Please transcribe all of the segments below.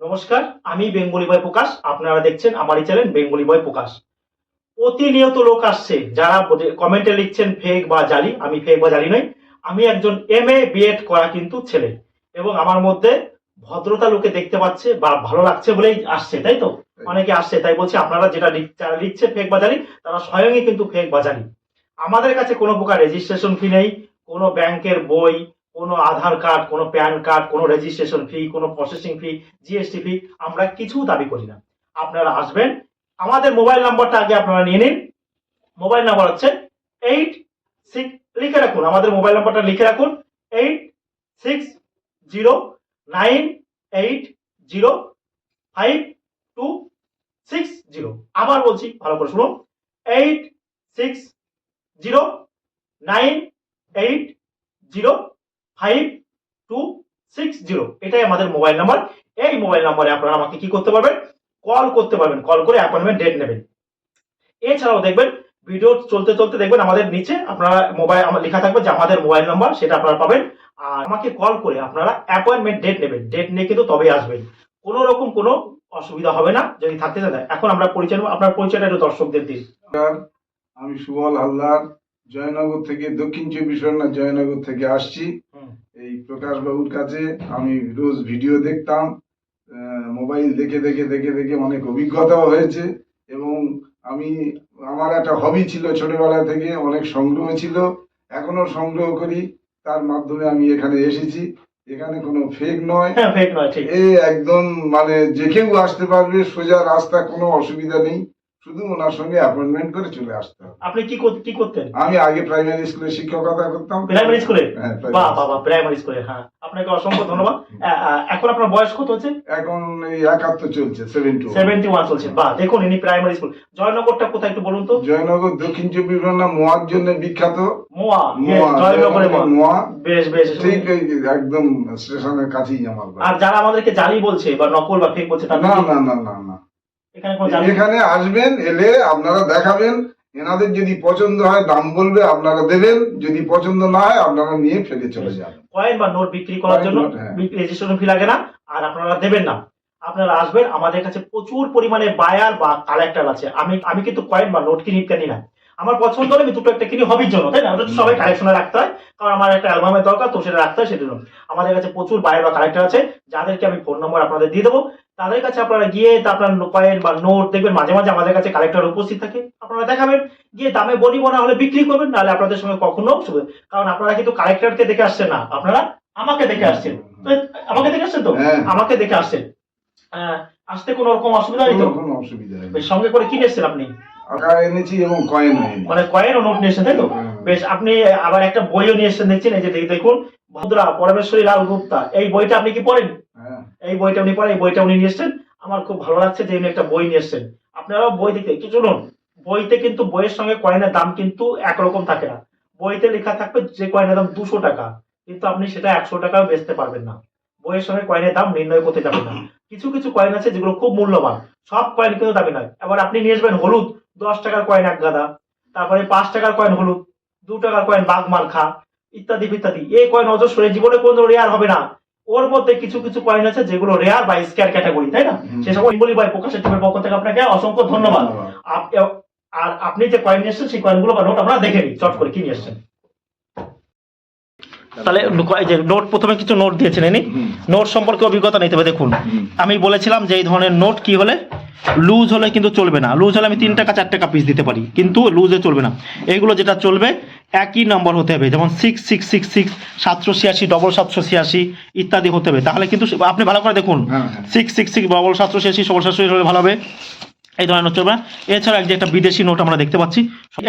নমস্কার, আমি বেঙ্গলি বয় প্রকাশ। আপনারা দেখছেন আমারই চ্যানেল বেঙ্গলি বয় প্রকাশ। প্রতিনিয়ত লোক আসছে, যারা কমেন্টে লিখছেন ফেক বা জালি। আমি ফেক বা জালি নই। আমি একজন এম এ বিএড করা কিন্তু ছেলে। এবং আমার মধ্যে ভদ্রতা লোকে দেখতে পাচ্ছে বা ভালো লাগছে বলেই আসছে, তাই তো? অনেকে আসছে, তাই বলছি, আপনারা যেটা লিখছে ফেক বাজারি তারা স্বয়ংই কিন্তু ফেক বাজারি আমাদের কাছে কোনো প্রকার রেজিস্ট্রেশন ফি নেই, কোনো ব্যাংকের বই কোনো আধার কার্ড, কোনো প্যান কার্ড, কোনো রেজিস্ট্রেশন ফি কোনো প্রসেসিং ফি জিএসটি ফি আমরা কিছু দাবি করি না। আপনারা আসবেন, আমাদের মোবাইল নাম্বারটা আগে আপনারা নিয়ে নিন। মোবাইল নাম্বার হচ্ছে এইট সিক্স লিখে রাখুন, আমাদের মোবাইল নাম্বারটা লিখে রাখুন eight six zero nine eight zero five two six zero আবার বলছি, ভালো করে শুনুন eight six zero nine eight zero five two six zero এটাই আমাদের মোবাইল নাম্বার এই মোবাইল নাম্বারে আপনারা আমাকে কি করতে পারবেন? কল করতে পারবেন। কল করে অ্যাপয়েন্টমেন্ট ডেট নেবেন। এছাড়াও দেখবেন ভিডিও চলতে চলতে দেখবেন আমাদের নিচে আপনারা মোবাইল আমার লেখা থাকবে যে আমাদের মোবাইল নাম্বার সেটা আপনারা পাবেন। আর আমাকে কল করে আপনারা অ্যাপয়েন্টমেন্ট ডেট নেবেন। ডেট নিয়ে কিন্তু তবেই আসবেন। কোনো রকম কোনো অসুবিধা হবে না, যদি থাকতে চান। এখন আমরা পরিচয়। আপনার পরিচয়টা একটু দর্শকদের দিন। আমি সুবল হালদার। জয়নগর থেকে দক্ষিণ চব্বিশ পরগনা জয়নগর থেকে আসছি। হুম। প্রকাশ বাবুর কাছে আমি রোজ ভিডিও দেখতাম মোবাইল দেখে দেখে দেখে দেখে অনেক অভিজ্ঞতাও হয়েছে এবং আমি আমার একটা হবি ছিল ছোটবেলা থেকে অনেক সংগ্রহ ছিল এখনও সংগ্রহ করি তার মাধ্যমে আমি এখানে এসেছি। এখানে কোনো ফেক নয়। হ্যাঁ এ একদম মানে যে কেউ আসতে পারবে সোজা রাস্তা কোনো অসুবিধা নেই। শুধু ওনার সঙ্গে অ্যাপয়েন্টমেন্ট করে চলে আসতে হবে। আপনি কি কি করতেন? আমি আগে প্রাইমারি স্কুলে শিক্ষকতা করতাম। প্রাইমারি স্কুলে হ্যাঁ বাহ বাহ বাহ প্রাইমারি স্কুলে হ্যাঁ। আপনাকে অসংখ্য ধন্যবাদ। এখন আপনার বয়স কত হচ্ছে? এখন এই একাত্তর চলছে সেভেন টু সেভেন্টি ওয়ান চলছে। বাহ দেখুন ইনি প্রাইমারি স্কুল জয়নগরটা কোথায় একটু বলুন তো? জয়নগর দক্ষিণ চব্বিশ পরগনা মোয়ার জন্য বিখ্যাত। মোয়া yes, মোয়া জয়নগরে মোয়া। বেশ বেশ ঠিক একদম স্টেশনের কাছেই আমার। আর যারা আমাদেরকে জালি বলছে বা নকল বা ফেক বলছে না না না না না। এখানে আসবেন এলে আপনারা দেখাবেন। এনাদের যদি পছন্দ হয় দাম বলবে আপনারা দেবেন। যদি পছন্দ না হয় আপনারা নিয়ে ফেলে চলে যাবেন কয়েন বা নোট বিক্রি করার জন্য note, হ্যাঁ। রেজিস্ট্রেশন ফি লাগে না আর আপনারা দেবেন না। আপনারা আসবেন আমাদের কাছে প্রচুর পরিমাণে বায়ার বা কালেক্টর আছে। আমি আমি কিন্তু কয়েন বা নোট কিনি কিনি না। আমার পছন্দ হলে আমি দুটো একটা কিনি হবির জন্য তাই না? ওটা সবাই কালেকশনে রাখতে হয়। কারণ আমার একটা অ্যালবামের দরকার তো সেটা রাখতে হয় সেজন্য। আমাদের কাছে প্রচুর বায়ার বা কালেক্টর আছে। যাদেরকে আমি ফোন নম্বর আপনাদের দিয়ে দেবো। তাদের কাছে আপনারা গিয়ে তা আপনার কয়েন বা নোট দেখবেন মাঝে মাঝে আমাদের কাছে কালেক্টর উপস্থিত থাকে। আপনারা দেখাবেন গিয়ে দামে বনিব না হলে বিক্রি করবেন নাহলে আপনাদের সঙ্গে কখনো কারণ আপনারা কিন্তু কালেক্টরকে দেখে আসছেন না আপনারা আমাকে দেখে আসছেন। আমাকে দেখে আসছেন তো? হ্যাঁ। আমাকে দেখে আসছেন। আসতে কোনো রকম অসুবিধা নেই তো? কোনো অসুবিধা নেই। সঙ্গে করে কি নিয়েছেন আপনি? আঁকা এনেছি এবং কয়েন মানে কয়েন ও নোট নিয়েছেন তাই তো? হ্যাঁ। বেশ আপনি আবার একটা বইও নিয়ে এসেছেন দেখছেন এই যে দেখ- দেখুন ভদ্রা পরমেশ্বরী লাল গুপ্তা এই বইটা আপনি কি পড়েন? এই বইটা উনি পড়ে, এই বইটা উনি নিয়ে এসেছেন। আমার খুব ভালো লাগছে যে উনি একটা বই নিয়ে এসেছেন। আপনারাও বই দিতে কি শুনুন বইতে কিন্তু বইয়ের সঙ্গে কয়েনের দাম কিন্তু একরকম থাকে না। বইতে লেখা থাকবে যে কয়েনের দাম দুশো টাকা, কিন্তু আপনি সেটা একশো টাকাও বেচতে পারবেন না। বইয়ের সঙ্গে কয়েনের দাম নির্ণয় করতে যাবেন না। কিছু কিছু কয়েন আছে যেগুলো খুব মূল্যবান। সব কয়েন কিন্তু দামি নয়। এবার আপনি নিয়ে আসবেন হলুদ, দশ টাকার কয়েন এক গাদা। তারপরে পাঁচ টাকার কয়েন হলুদ, দু টাকার কয়েন বাঘ মার্খা ইত্যাদি ইত্যাদি। এই কয়েন অজস্র জীবনে কোনো রেয়ার হবে না। ওর মধ্যে কিছু কিছু কয়েন আছে যেগুলো রেয়ার বা স্কেয়ার ক্যাটাগরি তাই না। সে সকল বলি ভাই প্রকাশের টিমের পক্ষ থেকে আপনাকে অসংখ্য ধন্যবাদ। আর আপনি যে কয়েন নিয়ে এসেছেন সেই কয়েনগুলো বা নোট আমরা দেখে নিই চট করে কি নিয়ে এসেছেন। তাহলে যে নোট প্রথমে কিছু নোট দিয়েছেন এনি নোট সম্পর্কে অভিজ্ঞতা নিতে হবে দেখুন। আমি বলেছিলাম যে এই ধরনের নোট কি হলে লুজ হলে কিন্তু চলবে না। লুজ হলে আমি তিন টাকা চার টাকা পিস দিতে পারি কিন্তু লুজে চলবে না। এইগুলো যেটা চলবে একই নম্বর হতে হবে। যেমন সিক্স সিক্স সিক্স সিক্স সাতশো ছিয়াশি ডবল সাতশো ছিয়াশি ইত্যাদি হতে হবে। তাহলে কিন্তু আপনি ভালো করে দেখুন। সিক্স সিক্স সিক্স ডবল সাতশো ছিয়াশি ডবল সাতশো হলে ভালো হবে। এই ধরনের নোট চলবে। এছাড়া যে একটা বিদেশি নোট আমরা দেখতে পাচ্ছি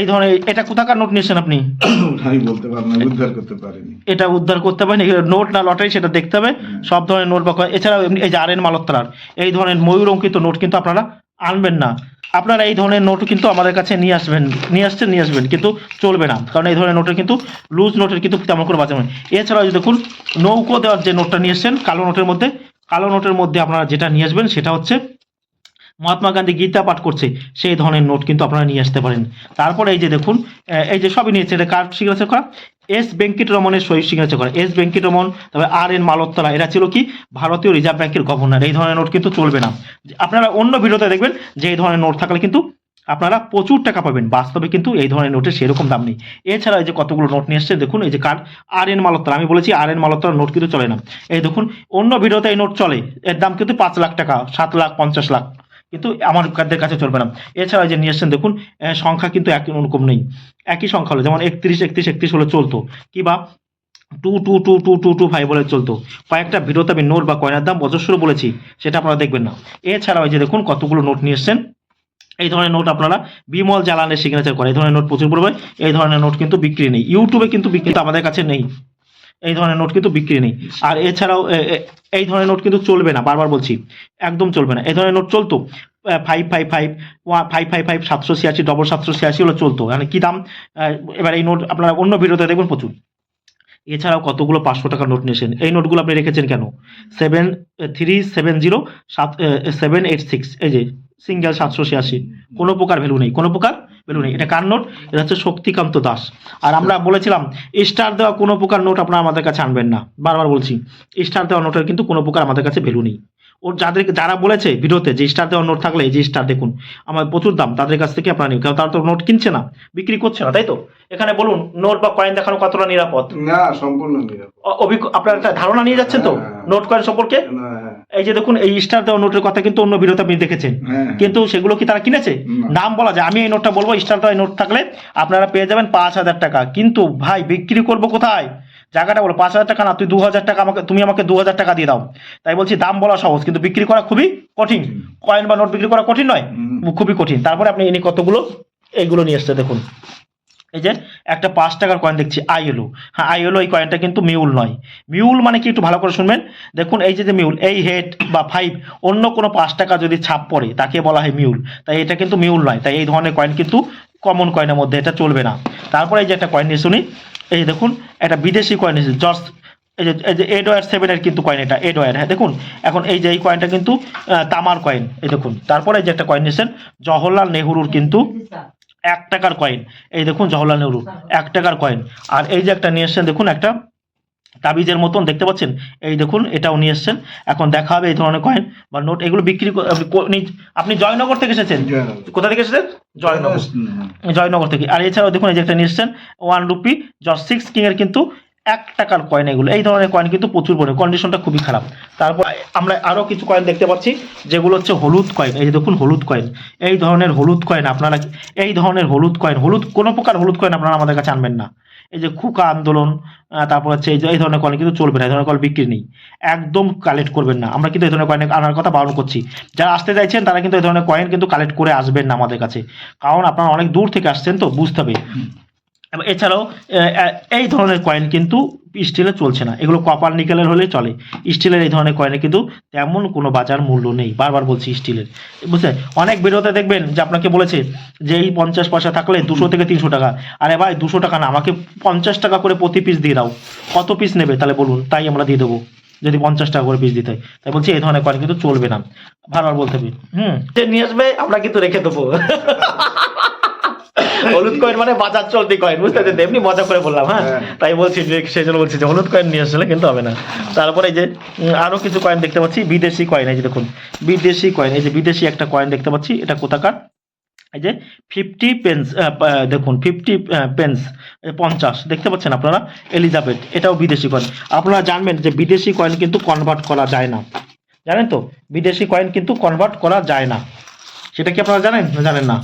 এই ধরনের এটা কোথাকার নোট নিয়েছেন আপনি? আমি বলতে পারব না উদ্ধার করতে পারিনি। এটা উদ্ধার করতে পারেন নোট না লটারি সেটা দেখতে হবে। সব ধরনের নোট বা এছাড়াও এই যে আর এন মালোত্তরার এই ধরনের ময়ূর অঙ্কিত নোট কিন্তু আপনারা আনবেন না। আপনারা এই ধরনের নোট কিন্তু আমাদের কাছে নিয়ে আসবেন নিয়ে আসছেন নিয়ে আসবেন কিন্তু চলবে না। কারণ এই ধরনের নোটের কিন্তু লুজ নোটের কিন্তু তেমন করে বাঁচা নয় এছাড়াও এই যে দেখুন নৌকো দেওয়ার যে নোটটা নিয়ে এসছেন কালো নোটের মধ্যে কালো নোটের মধ্যে আপনারা যেটা নিয়ে আসবেন সেটা হচ্ছে মহাত্মা গান্ধী গীতা পাঠ করছে, সেই ধরনের নোট কিন্তু আপনারা নিয়ে আসতে পারেন। তারপরে এই যে দেখুন এই যে সবই নিয়েছে, এটা কার সিগনেচার করা? এস ভেঙ্কটরমনের সহি সিগনেচার করা। এস ভেঙ্কটরমন তারপরে আর এন মালোত্তরা এরা ছিল কি? ভারতীয় রিজার্ভ ব্যাংকের গভর্নর এই ধরনের নোট কিন্তু চলবে না। আপনারা অন্য ভিডিওতে দেখবেন যে এই ধরনের নোট থাকলে কিন্তু আপনারা প্রচুর টাকা পাবেন। বাস্তবে কিন্তু এই ধরনের নোটের সেরকম দাম নেই। এছাড়া এই যে কতগুলো নোট নিয়ে এসছে, দেখুন, এই যে কার্ড আর এন মালোত্তরা আমি বলেছি আর এন মালোত্তরার নোট কিন্তু চলে না। এই দেখুন, অন্য ভিডিওতে এই নোট চলে। এর দাম কিন্তু পাঁচ লাখ টাকা, সাত লাখ, পঞ্চাশ লাখ। কিন্তু আমার কাদের কাছে চলবে না। এছাড়া যে নিয়ে দেখুন সংখ্যা কিন্তু একই রকম নেই। একই সংখ্যা হলো, যেমন একত্রিশ একত্রিশ একত্রিশ হলে চলতো, কিবা two two two two two two, five বলে চলতো। কয়েকটা ভিডিওতে আমি নোট বা কয়নার দাম অজস্র বলেছি, সেটা আপনারা দেখবেন না। এছাড়াও এই যে দেখুন, কতগুলো নোট নিয়ে এসছেন, এই ধরনের নোট আপনারা বিমল জালানের সিগনেচার করে, এই ধরনের নোট প্রচুর পরিমাণে এই ধরনের নোট কিন্তু বিক্রি নেই। ইউটিউবে কিন্তু বিক্রি আমাদের কাছে নেই। এই ধরনের নোট কিন্তু বিক্রি নেই। আর এছাড়াও এই ধরনের নোট কিন্তু চলবে না, বারবার বলছি, একদম চলবে না। এই ধরনের নোট চলতো five five five five five five সাতশো ছিয়াশি ডবল সাতশো ছিয়াশি হলো চলতো। মানে কী দাম? এবার এই নোট আপনারা অন্য ভিডিওতে দেখবেন প্রচুর। এছাড়াও কতগুলো পাঁচশো টাকার নোট নিয়েছেন? এই নোটগুলো আপনি রেখেছেন কেন? সেভেন, থ্রি, সেভেন, জিরো, সাত সেভেন, এইট, সিক্স, এই যে, সিঙ্গেল সাতশো ছিয়াশি। কোনো প্রকার ভ্যালু নেই, কোনো প্রকার নেই। এটা কার নোট? এটা হচ্ছে শক্তিকান্ত দাস। আর আমরা বলেছিলাম স্টার দেওয়া কোনো প্রকার নোট আপনারা আমাদের কাছে আনবেন না। বারবার বলছি স্টার দেওয়া নোটের কিন্তু কোনো প্রকার আমাদের কাছে ভ্যালু নেই। ওর যাদের যারা বলেছে ভিডিওতে যে স্টার দেওয়া নোট থাকলে এই যে স্টার দেখুন আমার প্রচুর দাম তাদের কাছ থেকে আপনারা নিন। কারণ তারা তো নোট কিনছে না বিক্রি করছে না তাই তো? এখানে বলুন নোট বা কয়েন দেখানো কতটা নিরাপদ? না সম্পূর্ণ নিরাপদ। আপনার একটা ধারণা নিয়ে যাচ্ছেন তো? হ্যাঁ। নোট কয়েন সম্পর্কে? এই যে দেখুন এই স্টার দেওয়া নোটের কথা কিন্তু অন্য ভিডিওতে আপনি দেখেছেন। হ্যাঁ। কিন্তু সেগুলো কি তারা কিনেছে। নাম বলা যায়। আমি এই নোটটা বলব স্টার দেওয়া নোট থাকলে আপনারা পেয়ে যাবেন পাঁচ হাজার টাকা। কিন্তু ভাই বিক্রি করব কোথায়? জায়গাটা বলো পাঁচ হাজার টাকা না তুই দু হাজার টাকা আমাকে তুমি আমাকে দু হাজার টাকা দিয়ে দাও। তাই বলছি দাম বলা সহজ কিন্তু বিক্রি করা খুবই কঠিন। কয়েন বা নোট বিক্রি করা কঠিন নয় খুবই কঠিন। তারপরে আপনি এনে কতগুলো এইগুলো নিয়ে আসছে দেখুন। এই যে একটা পাঁচ টাকার কয়েন দেখছি, আইএলও। হ্যাঁ আইএলও এই কয়েনটা কিন্তু মিউল নয়। মিউল মানে কি একটু ভালো করে শুনবেন? দেখুন, এই যে যে মিউল, এই হেড বা ফাইভ অন্য কোনো পাঁচ টাকা যদি ছাপ পড়ে, তাকে বলা হয় মিউল। তাই এটা কিন্তু মিউল নয়। তাই এই ধরনের কয়েন কিন্তু কমন কয়েনের মধ্যে এটা চলবে না। তারপরে এই যে একটা কয়েন নিয়ে শুনি, এই দেখুন, একটা বিদেশি কয়েন এসেছে জর্জ এই যে এই যে এডওয়ার সেভেনের কিন্তু কয়েন এটা এডওয়ার হ্যাঁ দেখুন, এখন এই যে এই কয়েনটা কিন্তু তামার কয়েন এই দেখুন। তারপরে এই যে একটা কয়েন নিয়েছেন, জওহরলাল নেহরুর কিন্তু এক টাকার কয়েন এই দেখুন জওহরলাল নেহরু এক টাকার কয়েন আর এই যে একটা নিয়ে এসছেন দেখুন একটা তাবিজের মতন দেখতে পাচ্ছেন? এই দেখুন এটাও নিয়ে এসছেন। এখন দেখা হবে এই ধরনের কয়েন বা নোট এগুলো বিক্রি আপনি জয়নগর থেকে এসেছেন? কোথা থেকে এসেছেন? জয়নগর। জয়নগর থেকে। আর এছাড়াও দেখুন এই যে একটা নিয়ে এসছেন one rupee just six king এর কিন্তু এক টাকার কয়েন এগুলো, এই ধরনের কয়েন কিন্তু প্রচুর পরিমাণে কন্ডিশনটা খুবই খারাপ। তারপর আমরা আরও কিছু কয়েন দেখতে পাচ্ছি, যেগুলো হচ্ছে হলুদ কয়েন এই যে দেখুন হলুদ কয়েন এই ধরনের হলুদ কয়েন আপনারা এই ধরনের হলুদ কয়েন হলুদ, কোনো প্রকার হলুদ কয়েন আপনারা আমাদের কাছে আনবেন না। এই যে খুকা আন্দোলন তারপর হচ্ছে এই যে এই ধরনের কয়েন কিন্তু চলবে না, এই ধরনের কয়েন বিক্রি নেই। একদম কালেক্ট করবেন না। আমরা কিন্তু এই ধরনের কয়েন আনার কথা বারণ করছি। যারা আসতে চাইছেন, তারা কিন্তু এই ধরনের কয়েন কিন্তু কালেক্ট করে আসবেন না আমাদের কাছে। কারণ আপনারা অনেক দূর থেকে আসছেন তো, বুঝতে হবে। এছাড়াও এই ধরনের কয়েন কিন্তু স্টিলে চলছে না। এগুলো কপার নিকেলের হলে চলে। স্টিলের এই ধরনের কয়েনে কিন্তু তেমন কোনো বাজার মূল্য নেই। বারবার বলছি স্টিলের বুঝলেন অনেক ভিডিওতে দেখবেন যে আপনাকে বলেছে যে এই পঞ্চাশ পয়সা থাকলে দুশো থেকে তিনশো টাকা। আরে ভাই, দুশো টাকা না, আমাকে পঞ্চাশ টাকা করে প্রতি পিস দিয়ে দাও। কত পিস নেবে? তাহলে বলুন, তাই আমরা দিয়ে দেবো। যদি পঞ্চাশ টাকা করে পিস দিতে হয়। তাই বলছি, এই ধরনের কয়েন কিন্তু চলবে না। বারবার বলতে হবে। হুম। নিয়ে আসবে, আমরা কিন্তু রেখে দেবো। হলুদ কয়েন মানে বাজার চলতি কয়েন বুঝতে পারছেন? এমনি মজা করে বললাম হ্যাঁ? হ্যাঁ। তাই বলছি যে সেই জন্য বলছি যে হলুদ কয়েন নিয়ে আসলে কিন্তু হবে না। তারপরে যে আরও কিছু কয়েন দেখতে পাচ্ছি বিদেশি কয়েন এই যে দেখুন বিদেশি কয়েন এই যে বিদেশি একটা কয়েন দেখতে পাচ্ছি এটা কোথাকার? এই যে ফিফটি পেন্স দেখুন ফিফটি পেন্স পঞ্চাশ দেখতে পাচ্ছেন আপনারা? এলিজাবেথ এটাও বিদেশি কয়েন আপনারা জানবেন যে বিদেশি কয়েন কিন্তু কনভার্ট করা যায় না। জানেন তো? বিদেশি কয়েন কিন্তু কনভার্ট করা যায় না। সেটা কি আপনারা জানেন? জানেন না।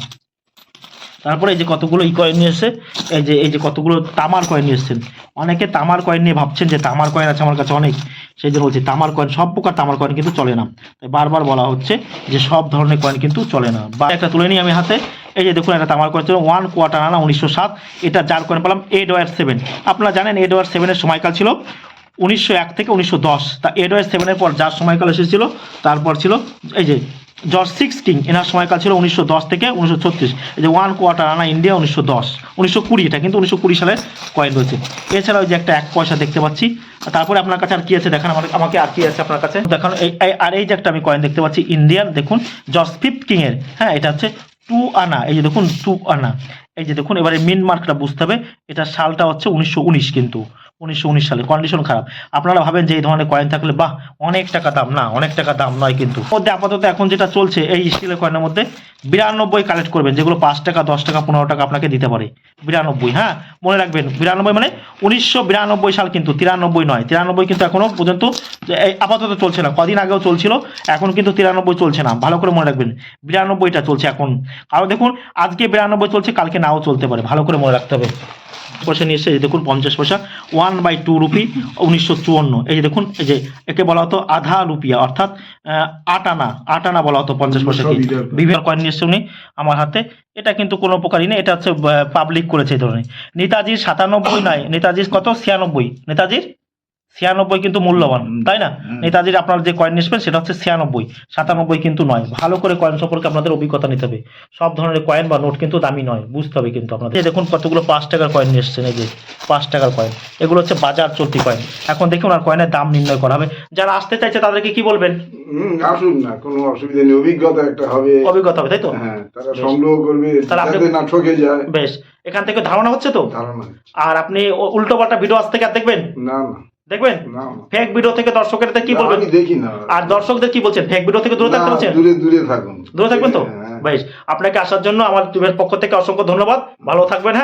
তারপরে এই যে কতগুলো ই কয়েন নিয়ে এসছে, এই যে এই যে কতগুলো তামার কয়েন নিয়ে এসছেন। অনেকে তামার কয়েন নিয়ে ভাবছেন যে তামার কয়েন আছে আমার কাছে অনেক, সেই জন্য বলছি, তামার কয়েন সব প্রকার তামার কয়েন কিন্তু চলে না। তাই বারবার বলা হচ্ছে যে সব ধরনের কয়েন কিন্তু চলে না। বা একটা তুলে নিই আমি হাতে, এই যে দেখুন একটা তামার কয়েন ছিল ওয়ান কোয়ার্টার আনা উনিশশো সাত, এটা যার কয়েন পেলাম এড ওয়ার সেভেন আপনারা জানেন এড সেভেনের সময়কাল ছিল উনিশশো এক থেকে উনিশশো দশ। তা এড ওয়ার সেভেনের পর যার সময়কাল এসেছিল, তারপর ছিল, এই যে জর্জ সিক্স কিং, এনার সময়কাল ছিল উনিশশো দশ থেকে উনিশশো ছত্রিশ। এই যে ওয়ান কোয়ার্টার আনা ইন্ডিয়া উনিশশো দশ, উনিশশো কুড়ি, এটা কিন্তু উনিশশো কুড়ি সালের কয়েন রয়েছে। এছাড়াও যে একটা এক পয়সা দেখতে পাচ্ছি, তারপরে আপনার কাছে আর কি আছে দেখান আমার আমাকে আর কি আছে আপনার কাছে? দেখান, এই আর এই যে একটা আমি কয়েন দেখতে পাচ্ছি ইন্ডিয়ান দেখুন, জর্জ ফিফথ কিং এর হ্যাঁ এটা হচ্ছে টু আনা, এই যে দেখুন, টু আনা। এই যে দেখুন, এবারে মিন মার্কটা বুঝতে হবে, এটা সালটা হচ্ছে উনিশশো উনিশ কিন্তু। উনিশশো উনিশ সালে। কন্ডিশন খারাপ। আপনারা ভাবেন যে এই ধরনের কয়েন থাকলে, বাহ, অনেক টাকা দাম। না, অনেক টাকা দাম নয় কিন্তু। মধ্যে আপাতত এখন যেটা চলছে, এই স্টিলের কয়েনের মধ্যে বিরানব্বই কালেক্ট করবেন, যেগুলো পাঁচ টাকা, দশ টাকা, পনেরো টাকা আপনাকে দিতে পারে। বিরানব্বই হ্যাঁ? মনে রাখবেন, বিরানব্বই মানে উনিশশো বিরানব্বই সাল কিন্তু, তিরানব্বই নয়। তিরানব্বই কিন্তু এখনও পর্যন্ত আপাতত চলছে না। কদিন আগেও চলছিল, এখন কিন্তু তিরানব্বই চলছে না। ভালো করে মনে রাখবেন, বিরানব্বইটা চলছে এখন। কারণ দেখুন, আজকে বিরানব্বই চলছে, কালকে নাও চলতে পারে। ভালো করে মনে রাখতে হবে। পয়সা নিয়ে এসে এই দেখুন পঞ্চাশ পয়সা ওয়ান বাই টু রুপি উনিশশো চুয়ান্ন। এই যে দেখুন এই যে একে বলা হতো আধা রুপিয়া অর্থাৎ আহ, আট আনা আট আনা বলা হতো পঞ্চাশ পয়সা। বিভিন্ন কয়েন নিয়ে এসছে উনি আমার হাতে। এটা কিন্তু কোনো প্রকারই নেই এটা হচ্ছে পাবলিক করেছে এই ধরনের। নেতাজির সাতানব্বই নয় নেতাজির কত? ছিয়ানব্বই। নেতাজির? ছিয়ানব্বই কিন্তু মূল্যবান তাই না। নেতাজির আপনার যে কয়েন নিসবেন সেটা হচ্ছে ছিয়ানব্বই সাতানব্বই কিন্তু নয়। ভালো করে কয়েন সম্পর্কে আপনাদের অভিজ্ঞতা নিতে হবে। সব ধরনের কয়েন বা নোট কিন্তু দামি নয় বুঝতে হবে কিন্তু আপনাদের। দেখুন কতগুলো পাঁচ টাকার কয়েন নিয়ে এসছেন এই যে পাঁচ টাকার কয়েন এগুলো হচ্ছে বাজার চলতি কয়েন এখন দেখুন আর কয়েনের দাম নির্ণয় করা হবে। যারা আসতে চাইছে তাদেরকে কি বলবেন? আসুন না কোনো অসুবিধা নেই। অভিজ্ঞতা একটা হবে। অভিজ্ঞতা হবে তাই তো? হ্যাঁ তারা সংগ্রহ করবে। যাতে না ঠকে যায়। বেশ। এখান থেকে ধারণা হচ্ছে তো? ধারণা আর আপনি উল্টো পাল্টা ভিডিও আজ থেকে আর দেখবেন? না না। দেখবেন। ফেক ভিডিও থেকে দর্শকের কি বলবেন? দেখি না। আর দর্শকদের কি বলছেন? ফেক ভিডিও থেকে দূরে থাকতে বলছেন? দূরে দূরে থাকুন। দূরে থাকবেন তো? হ্যাঁ। বেশ আপনাকে আসার জন্য আমার টিমের পক্ষ থেকে অসংখ্য ধন্যবাদ। ভালো থাকবেন হ্যাঁ?